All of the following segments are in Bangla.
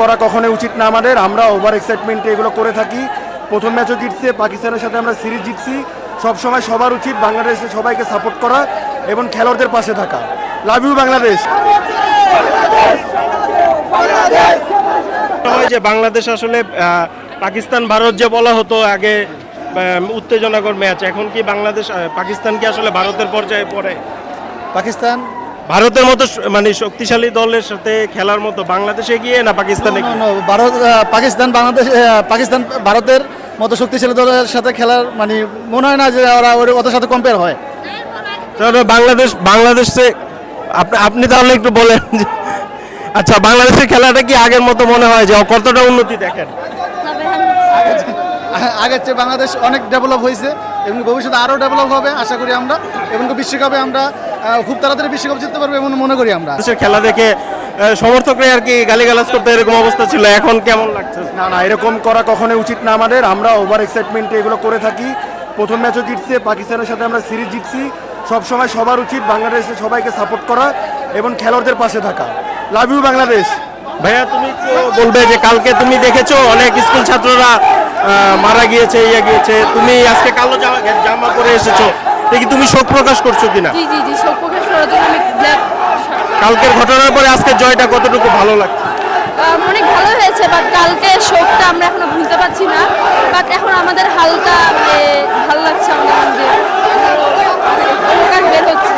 করা কখনোই উচিত না আমাদের। আমরা ওভার এক্সাইটমেন্টে এগুলো করে থাকি। প্রথম ম্যাচও জিতছে পাকিস্তানের সাথে আমরা সিরিজ জিতছি। সবসময় সবার উচিত বাংলাদেশে সবাইকে সাপোর্ট করা এবং খেলোয়াড়দের পাশে থাকা। Love you Bangladesh! হয় যে বাংলাদেশ আসলে পাকিস্তান ভারত যে বলা হতো আগে উত্তেজনাকর ম্যাচ এখন কি বাংলাদেশ পাকিস্তান কি আসলে ভারতের পর্যায়ে পড়ে? পাকিস্তান ভারতের মতো মানে শক্তিশালী দলের সাথে খেলার মতো বাংলাদেশে গিয়ে না পাকিস্তানে ভারত পাকিস্তান বাংলাদেশ পাকিস্তান ভারতের মতো শক্তিশালী দলের সাথে খেলার মানে মনে হয় না যে ওরা ওর ওদের সাথে কম্পেয়ার হয়। তাহলে বাংলাদেশ বাংলাদেশে আপনি আপনি তাহলে একটু বলেন যে- আচ্ছা বাংলাদেশের খেলাটা কি আগের মতো মনে হয় যে কতটা উন্নতি দেখেন? আগের চেয়ে বাংলাদেশ অনেক ডেভেলপ হয়েছে এবং ভবিষ্যতে আরও ডেভেলপ হবে আশা করি আমরা এবং বিশ্বকাপে আমরা খুব তাড়াতাড়ি বিশ্বকাপ জিততে পারব এমন মনে করি আমরা। খেলা দেখে সমর্থকরা আর কি গালিগালাজ করতে এরকম অবস্থা ছিল। এখন কেমন লাগছে? না না এরকম করা কখনোই উচিত না আমাদের। আমরা ওভার এক্সাইটমেন্টে এগুলো করে থাকি। প্রথম ম্যাচও জিতছে পাকিস্তানের সাথে আমরা সিরিজ জিতছি। সবসময় সবার উচিত বাংলাদেশে সবাইকে সাপোর্ট করা এবং খেলোয়াড়দের পাশে থাকা। Love you Bangladesh. ভাইয়া তুমি বলবে যে কালকে তুমি দেখেছ অনেক স্কুল ছাত্ররা মারা গিয়েছে ইয়ে গিয়েছে। তুমি আজকে কালো জামা জামা পরে এসেছ। দেখি তুমি শোক প্রকাশ করছ কিনা? জি জি জি শোক প্রকাশ করার জন্য আমি ব্ল্যাক কালকের ঘটনার পরে আজকে জয়টা কতটুকু ভালো লাগছে? অনেক ভালো হয়েছে বাট কালকে শোকটা আমরা এখনও ভুলতে পারছি না বাট এখন আমাদের হালকা মানে ভালো লাগছে আমাদের মধ্যে প্রকাশ বের হচ্ছে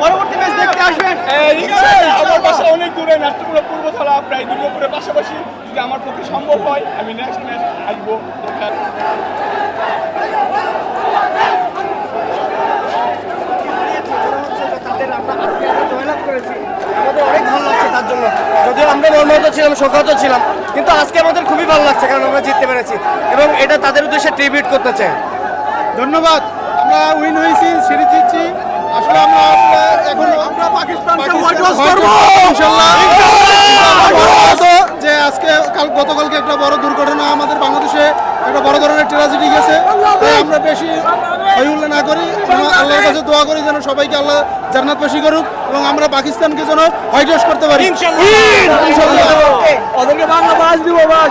পরবর্তী ম্যাচ দেখতে আসবেন আমার দূরে নাট্যপুরা পূর্বতলা প্রায় দুর্গাপুরের পাশাপাশি যদি আমার পক্ষে সম্ভব হয় আমি নেক্সট ম্যাচ আসব। দেখার আমাদের অনেক ভালো লাগছে তার জন্য। যদিও আমরা মর্মাহত ছিলাম শোকাহত ছিলাম কিন্তু আজকে আমাদের খুবই ভালো লাগছে কারণ আমরা জিততে পেরেছি এবং এটা তাদের উদ্দেশ্যে ট্রিবিউট করতে চাই। ধন্যবাদ। আমরা উইন হয়েছি সিরিজ জিতছি। আসলে আমরা এখন আমরা পাকিস্তানকে যে আজকে কাল গতকালকে একটা বড় দুর্ঘটনা আমাদের বাংলাদেশে একটা বড় ধরনের ট্র্যাজেডি গেছে। তাই আমরা বেশি না করি। আমরা আল্লাহর কাছে দোয়া করি যেন সবাইকে আল্লাহ জান্নাতবাসী করুক এবং আমরা পাকিস্তানকে যেন হোয়াইট ওয়াশ করতে পারি। ওদেরকে বাংলা বাস দিব বাস